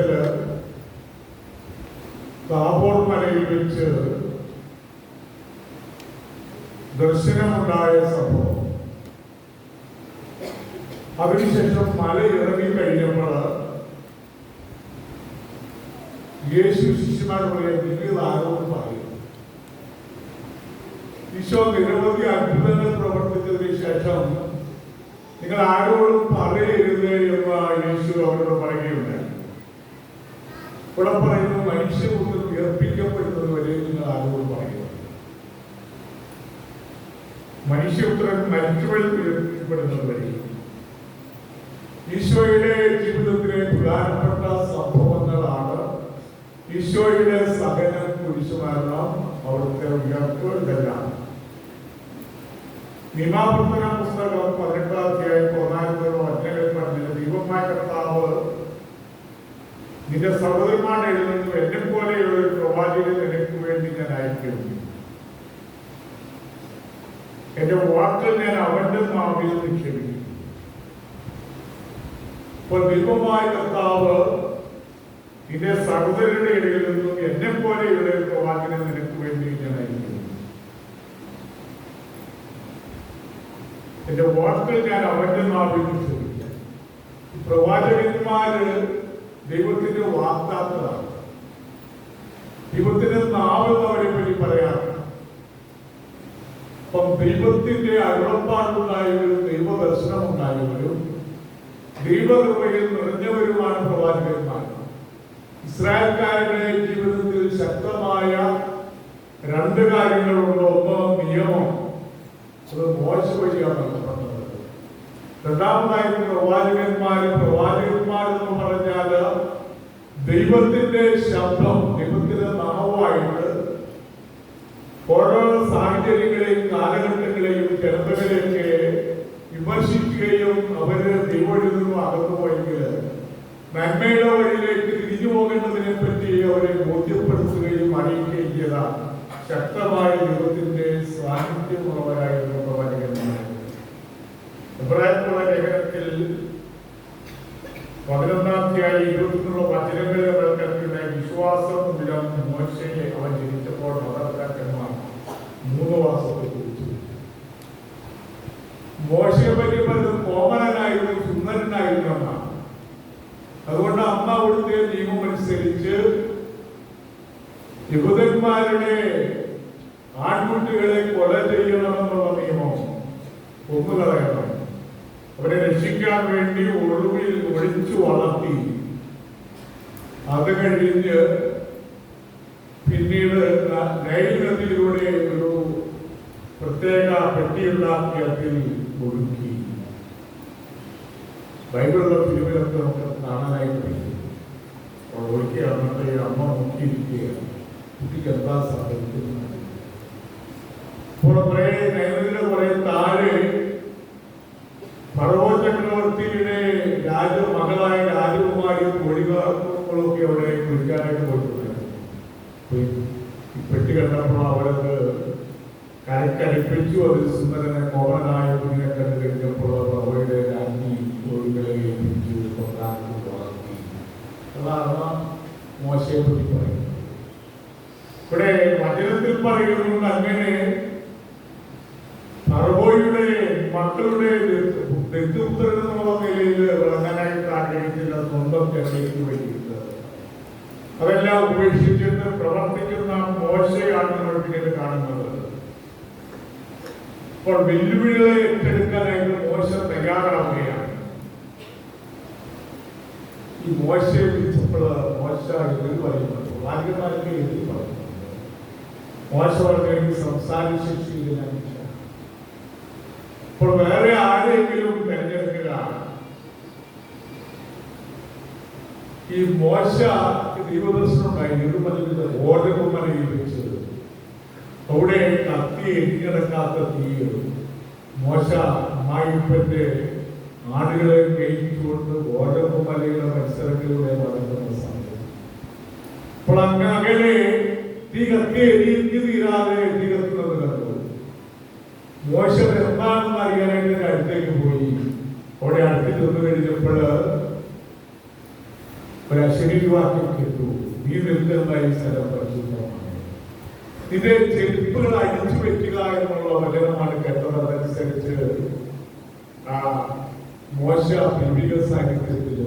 വെളിച്ചത്തിൽ താപോർ മലയിൽ വെച്ച് ദർശനമുണ്ടായ സംഭവം. അതിനുശേഷം മല ഇറങ്ങി കഴിഞ്ഞപ്പോൾ യേശു ശിഷ്യന്മാരുടെ നിങ്ങൾ പറയും ഈശോ നിരവധി അത്ഭുതങ്ങൾ പ്രവർത്തിച്ചതിന് ശേഷം നിങ്ങൾ ആരോടും പറയരുത് എന്ന് യേശു അവരോട് പറയുകയുണ്ട് ഇവിടെ പറയുന്നു മനുഷ്യപുത്രൻ ഉയർപ്പിക്കപ്പെടുന്നത് വരെ നിങ്ങൾ ആരോട് പറയുന്നു മനുഷ്യപുത്രൻ മരിച്ചുവഴി ഉയർപ്പിക്കപ്പെടുന്നത് വരെ. ഈശോയുടെ ജീവിതത്തിലെ പ്രധാനപ്പെട്ട സംഭവങ്ങളാണ് ഈശോയുടെ സഹന കുരിശുമരണം അവിടുത്തെ ഉയർപ്പ് ഇതെല്ലാം. പുസ്തകം പതിനെട്ടാം അധ്യായം പതിനാലിലുള്ള വചനങ്ങളിൽ പറഞ്ഞ ദൈവമായ കർത്താവ് നിന്റെ സഹോദരന്മാരുടെ എഴുതുന്നു എന്നെ പോലെയുള്ള ഒരു പ്രവാചകൻ നിനക്ക് വേണ്ടി ഞാൻ അയക്കുന്നു എന്റെ വാക്കുകൾ ഞാൻ അവന്റെ നാവിൽ നിക്ഷേപിക്കും. ദൈവമായ കർത്താവ് നിന്റെ സഹോദരരുടെ ഇടയിൽ നിന്നും എന്നെ പോലെയുള്ള ഒരു പ്രവാചകനെ നിനക്ക് വേണ്ടി ഞാൻ അയക്കുന്നു എന്റെ വാക്കുകൾ ഞാൻ അവന്റെ നാവിൽ നിക്ഷേപിക്കാം. പ്രവാചകന്മാര് ദൈവത്തിന്റെ വാഗ്ദാത്തതാണ് ദൈവത്തിന്റെ നാവെന്ന് അവരെ പറ്റി പറയാറ് അപ്പം ദൈവത്തിന്റെ അരുളപ്പാടുണ്ടായവരും ദൈവദർശനം ഉണ്ടായവരും ദൈവകൃപയിൽ നിറഞ്ഞവരുമാണ് പ്രവാചകന്മാർ. ഇസ്രായേൽക്കാരുടെ ജീവിതത്തിൽ ശക്തമായ രണ്ട് കാര്യങ്ങളുണ്ട്. ഒന്ന് നിയമം അത് മോശ വഴിയാണ് നടന്നത് രണ്ടാമതായി പ്രവാചകന്മാര് പ്രവാചകന്മാരെന്ന് പറഞ്ഞാൽ ദൈവത്തിന്റെ ശബ്ദം ദൈവത്തിന്റെ നാവായിട്ട് ഓരോ സാഹചര്യങ്ങളെയും കാലഘട്ടങ്ങളെയും ജനതകളെയൊക്കെ വിമർശിക്കുകയും അവർ ദൈവത്തിൽ നിന്നും അകന്നുപോയെങ്കിൽ നന്മയുടെ വഴിയിലേക്ക് തിരിഞ്ഞു പോകേണ്ടതിനെ പറ്റി അവരെ ബോധ്യപ്പെടുത്തുകയും അറിയിക്കുകയും ചെയ്ത ശക്തമായ ദൈവത്തിന്റെ സാന്നിധ്യമുള്ളവരായിരുന്നു പ്രവാചകന്മാർ എബ്രാഹിമുള്ള ലേഖനത്തിൽ പതിനൊന്നാം തീയതി ഇരുപത്തിനുള്ള വചനങ്ങളിലെ വിശ്വാസം മൂലം മോശയെ അവൻ ജനിച്ചപ്പോൾ മാതാപിതാക്കന്മാർ മൂന്ന് മാസത്തെ കുറിച്ചു. മോശയെ പറ്റി കോമലനായിരുന്നു സുന്ദരനായിരുന്നു അതുകൊണ്ട് അമ്മ അവിടുത്തെ നിയമം അനുസരിച്ച് യഹൂദന്മാരുടെ ആൺകുട്ടികളെ കൊല ചെയ്യണമെന്നുള്ള നിയമം കൊന്നുകളയണം അവരെ രക്ഷിക്കാൻ വേണ്ടി ഒളിവിൽ ഒളിച്ചു വളർത്തി. അത് കഴിഞ്ഞ് പിന്നീട് നൈൽ നദിയിലൂടെ ഒരു പ്രത്യേക പെട്ടിയുണ്ടാക്കി അതിൽ ഒഴുക്കി ബൈബിളിലെ ഫിലിമിലൊക്കെ നമുക്ക് കാണാനായിട്ട് പറ്റും ഒഴുക്കി അന്നത്തെ അമ്മ നോക്കിയിരിക്കുകയാണ് കുട്ടിക്ക് എന്താ സംഭവിക്കുന്നത്? അപ്പോൾ കുളിക്കാനായിട്ട് പോയിട്ടുണ്ടായിരുന്നു പോയി ഈ പെട്ടി കണ്ടപ്പോൾ അവരത് കരക്കടിപ്പിച്ചു അതിൽ സുന്ദരനെ കോമനായ കുഞ്ഞിനെ കണ്ടു കഴിഞ്ഞപ്പോൾ അവരുടെ രാജ്ഞി കോഴികളെ ഏൽപ്പിച്ചു കൊണ്ടാക്കി വളർത്തി അതാണ് മോശയെ പറ്റി പറയുന്നത് ഇവിടെ വചനത്തിൽ പറയുന്നുണ്ട് അങ്ങനെ ഫറവോയുടെ മക്കളുടെ ദത്തുപുത്രൻ എന്നുള്ള നിലയിൽ ആഗ്രഹിച്ചില്ല സ്വന്തം ചെറിയ അതെല്ലാം ഉപേക്ഷിച്ചിട്ട് പ്രവർത്തിക്കുന്ന മോശയാണ് നമ്മൾ പിന്നീട് കാണുന്നത്. അപ്പോൾ വെല്ലുവിളികളെ ഏറ്റെടുക്കാനായിട്ട് മോശ തയ്യാറാവുകയാണ്. ഈ മോശയെ വിളിച്ചപ്പോൾ മോശ എതിർ എതിർ പറയുന്നുണ്ട് മോശ പറഞ്ഞു അപ്പോൾ വേറെ ആരെങ്കിലും തിരഞ്ഞെടുക്കുക. ഈ മോശ ദൈവദർശനമുണ്ടായി നിർമ്മലിന്റെ ഓരകുമലയിൽ വെച്ച് അവിടെ കത്തി എത്തിക്കിടക്കാത്ത തീയും മോശ മായിപ്പന്റെ ആടുകളെ കയറ്റിക്കൊണ്ട് ഓരകുമലയുടെ മത്സരങ്ങളിലൂടെ വളർന്ന സമയം. അപ്പോൾ അങ്ങനെ തീ കത്തി എരിഞ്ഞു തീരാതെ തീ കത്തുന്നത് കണ്ടു. മോശ എന്താണെന്ന് അറിയാനായിട്ട് അടുത്തേക്ക് പോയി. അവിടെ അടുത്ത് ചെന്ന് കഴിഞ്ഞപ്പോൾ ഒരു അശരീരവാക്യം കേട്ടു. നീ ഈ സ്ഥലം പരിശുദ്ധമാണ് നിന്റെ ചെരുപ്പുകൾ അഴിച്ചു വെക്കുക എന്നുള്ള വചനമാണ് കേട്ടത് അതനുസരിച്ച് ആ മോശ വിവിധ സാഹിത്യത്തിൽ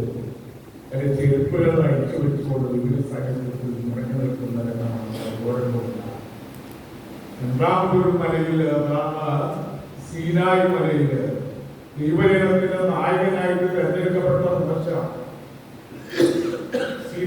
അതിന്റെ ചെരുപ്പുകൾ അഴിച്ചു വെച്ചുകൊണ്ട് വിവിധ സാഹിത്യത്തിൽ മുടങ്ങി നിൽക്കുന്നതെന്നാണ് രണ്ടാമതൊരു മലയിൽ സീനായ് മലയിൽ ദൈവജനത്തിന് നായകനായിട്ട് തെരഞ്ഞെടുക്കപ്പെട്ട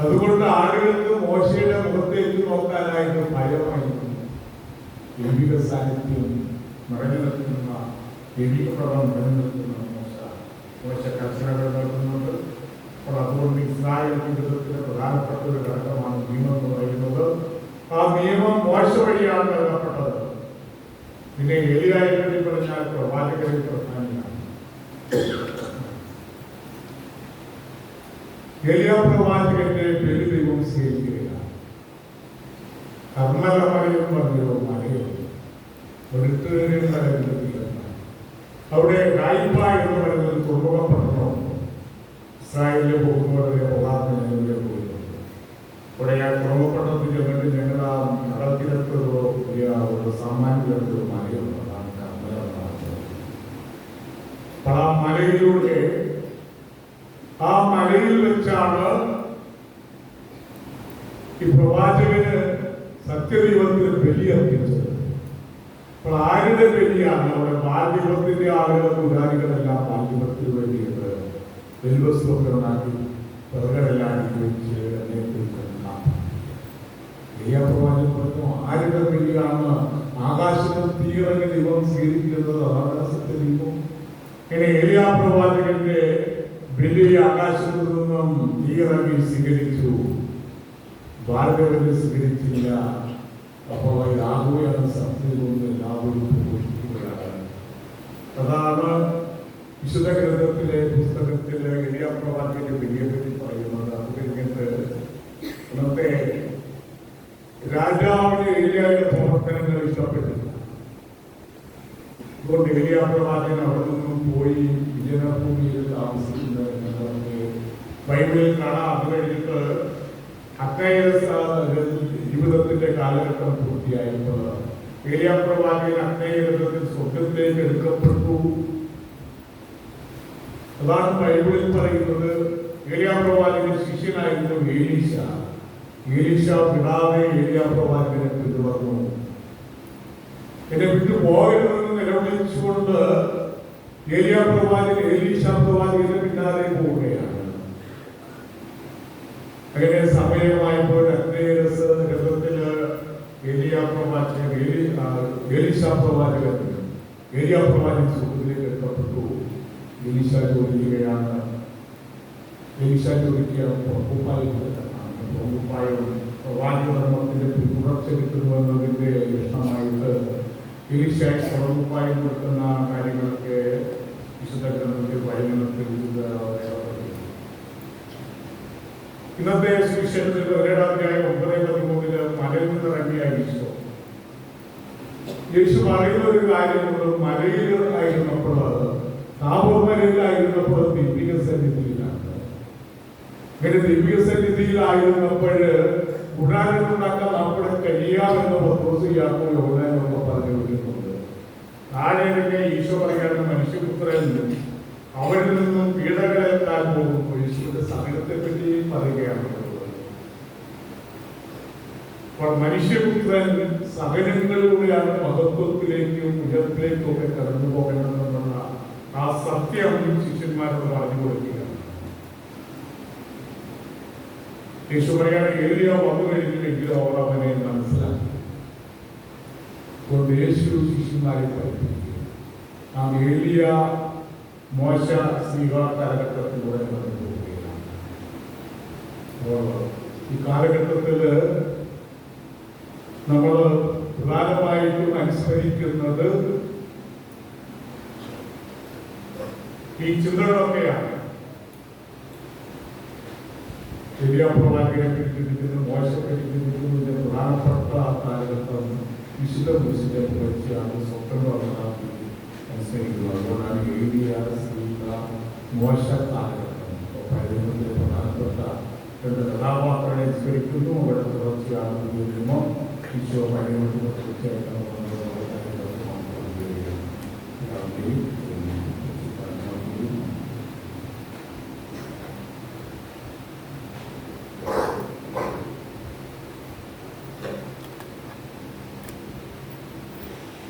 അതുകൊണ്ട് ആളുകൾക്ക് മോശയുടെ മുഖത്തേക്ക് നോക്കാനായിട്ട് ഭയമായിരുന്നു ദൈവിക സാന്നിധ്യം നിറഞ്ഞു നിൽക്കുന്ന ദൈവിക നിറഞ്ഞു നിൽക്കുന്ന മോശ മോശ കർഷകർ നടത്തുന്നുണ്ട് അപ്പോൾ അതുകൊണ്ട് ഇസ്രായേൽ പ്രധാനപ്പെട്ട ഒരു ഘടകമാണ് നിയമം എന്ന് പറയുന്നത്. ആ നിയമം മോശ വഴിയാണ് നൽകപ്പെട്ടത്. പിന്നെ എലിയായി പറഞ്ഞാൽ പ്രവാചകരിൽ പ്രധാനിയാണ് പ്രവാചകന്റെ പേര് ദൈവം മലയുണ്ട്. വെളുത്തേറിയ സ്ഥലങ്ങളിലാണ് അവിടെ കായ്പ എന്ന് പറയുന്നത് തുറമുഖ പട്ടണമുണ്ട് ഇസ്രായേലിലെ പോകുന്നവരെ പ്രധാനമന്ത്രിയുടെ പോയിട്ടുണ്ട്. അവിടെ ഞാൻ തുറമുഖപ്പെട്ടത് ചെന്നിട്ട് ഞങ്ങൾ ആ ഒരു സാമാന്യത്തിലൊരു മലയുണ്ട്. അതാണ് കർമ്മല മല. അപ്പോൾ ആ മലയിലൂടെ ആ മലയിൽ വെച്ചാണ് ഈ പ്രവാചകന് സത്യദൈവത്തിന് ബലി അർപ്പിച്ചത് അപ്പോൾ ആരുടെ ബലിയാണ് അവിടെ ബാല്യവത്തിന്റെ ആളുകൾ പുരാരികളെല്ലാം ബാല്യവത്തിന് വേണ്ടിയിട്ട് പറഞ്ഞു ആരുടെ ബലിയാണ് ആകാശത്തിൽ തീയിറങ്ങി ദൈവം സ്വീകരിക്കുന്നത്? അതാണ് സത്യദൈവം. ഇനി ഏലിയാ പ്രവാചകന്റെ ബലി ആകാശത്തു നിന്നും തീയിറങ്ങി സ്വീകരിച്ചു. ഭാരതവരെ സ്വീകരിച്ചില്ല. അപ്പോൾ രാഹുവിയാണ് സത്യം കൊണ്ട് എല്ലാവരും ഘോഷിക്കുകയാണ് അതാണ് വിശുദ്ധ ഗ്രന്ഥത്തിലെ പുസ്തകത്തിലെ ഏലിയാ പ്രവാചകന്റെ ബലിയെ പറ്റി പറയുന്നത്. അത് കഴിഞ്ഞിട്ട് ഇന്നത്തെ രാജാവിന് എലിയായുടെ പ്രവർത്തനങ്ങൾ ഇഷ്ടപ്പെട്ടില്ല. അതുകൊണ്ട് എലിയാപ്രവാചകൻ അവിടെ നിന്നും പോയി വിജയഭൂമിയിൽ താമസിക്കുന്നത് നമുക്ക് ബൈബിളിൽ കാണാം. അത് കഴിഞ്ഞിട്ട് അക്കയ ജീവിതത്തിന്റെ കാലഘട്ടം പൂർത്തിയായപ്പോൾ ഏലിയാ പ്രവാചകൻ അക്കയ യുദ്ധത്തിൽ സ്വർഗത്തിലേക്ക് എടുക്കപ്പെട്ടു. അതാണ് ബൈബിളിൽ പറയുന്നത്. ഏലിയാ പ്രവാചകൻ ശിഷ്യനായിരുന്നു ഏലീശ. ഏലീശ വിടാതെ ഏലിയാ പ്രവാചകനെ പിന്തുടർന്നു. എന്നെ വിട്ടു പോകരുതെന്ന് നിലവിളിച്ചുകൊണ്ട് ഏലിയ പ്രവാചകൻ ഏലീശ പ്രവാചകന്റെ പിന്നാലെ പോവുകയാണ്. അങ്ങനെ സമയമായപ്പോൾ അഗ്നേരസ് രഥത്തില് ഏലിയ പ്രവാചകൻ ഏലി ആ, ഏലീശ പ്രവാചകൻ ഏലിയ പ്രവാചകൻ സുഹൃത്തിലേക്ക് എത്തപ്പെട്ടു ഏലീശ ചോദിക്കുകയാണ് ഏലീശ ചോദിക്കുക പുറക്കുപ്പായം പുറക്കുപ്പായം പ്രവാചകധർമ്മത്തിന്റെ തുടർച്ച കിട്ടുന്നുവെന്നതിന്റെ ലക്ഷണമായിട്ട് ഏലീശ പുറക്കുപ്പായം കൊടുക്കുന്ന കാര്യങ്ങളൊക്കെ വിശുദ്ധ ഗ്രന്ഥത്തിൽ വൈകുന്നത്തിൽ ഇന്നത്തെ സുവിശേഷത്തിൽ പതിനേഴാം ഒമ്പത് പതിമൂന്നിൽ മലയിൽ നിന്നിറങ്ങിയ ഈശോ. യേശു പറയുന്ന ഒരു കാര്യമുണ്ട് മലയിൽ ആയിരുന്നപ്പോൾ താപൂർ മലയിലായിരുന്നപ്പോൾ ദിവ്യ സന്നിധിയിലാണ്. ഇങ്ങനെ ദിവ്യ സന്നിധിയിലായിരുന്നപ്പോൾ ഗുണാനുണ്ടാക്കാൻ നമ്മുടെ കഴിയാമെന്ന് പ്രപ്പോസ് യോടാനൊക്കെ പറഞ്ഞു വിടുന്നുണ്ട് താഴെ ഈശോ പറയുന്ന മനുഷ്യപുത്രൻ അവരിൽ നിന്നും പീഡകളെത്താൻ പോകുന്നു. സമയത്തെ പറ്റി പറയുകയാണ് മനുഷ്യപുത്രൻ സഹനങ്ങളിലൂടെയാണ് മഹത്വത്തിലേക്കും ഉയർത്തിലേക്കും ഒക്കെ കടന്നു പോകേണ്ടതെന്നുള്ള ആ സത്യം ശിഷ്യന്മാരോട് പറഞ്ഞു കൊടുക്കുകയാണ്. യേശു പറയാണ് ഏരിയോ വന്നു കഴിഞ്ഞില്ലെങ്കിലും അവർ അവനെ മനസ്സിലാക്കി. യേശു ശിഷ്യന്മാരെ പഠിപ്പിക്കുക ആ ഏലിയ മോശ സ്ത്രീക കാലഘട്ടത്തിലൂടെ ഈ കാലഘട്ടത്തിൽ നമ്മൾ പ്രധാനമായിട്ടും അനുസരിക്കുന്നത് ഈ ചിന്തകളൊക്കെയാണ്. ശരിയാപ്രവാചകനെ പിടിച്ചിരിക്കുന്നു മോശപ്പെട്ടിരിക്കുന്നു ഇതിന്റെ പ്രധാനപ്പെട്ട കാലഘട്ടം വിശുദ്ധ കുരിശിനെ കുറിച്ചാണ് സ്വപ്നം നടത്താൻ അനുസരിക്കുന്നത്. അതുകൊണ്ടാണ് ശ്രീക മോശ കാലഘട്ടം. പ്രധാനപ്പെട്ട ನಾವು ಆ ಕಡೆ ಸ್ವೀಕರಿಸುವುದು ಅವರ ಸುರಕ್ಷೆ ಆಗುವುದನ್ನು ವಿಶ್ವ ಮನೆಯನ್ನು ಸುರಕ್ಷತೆ ನಾವು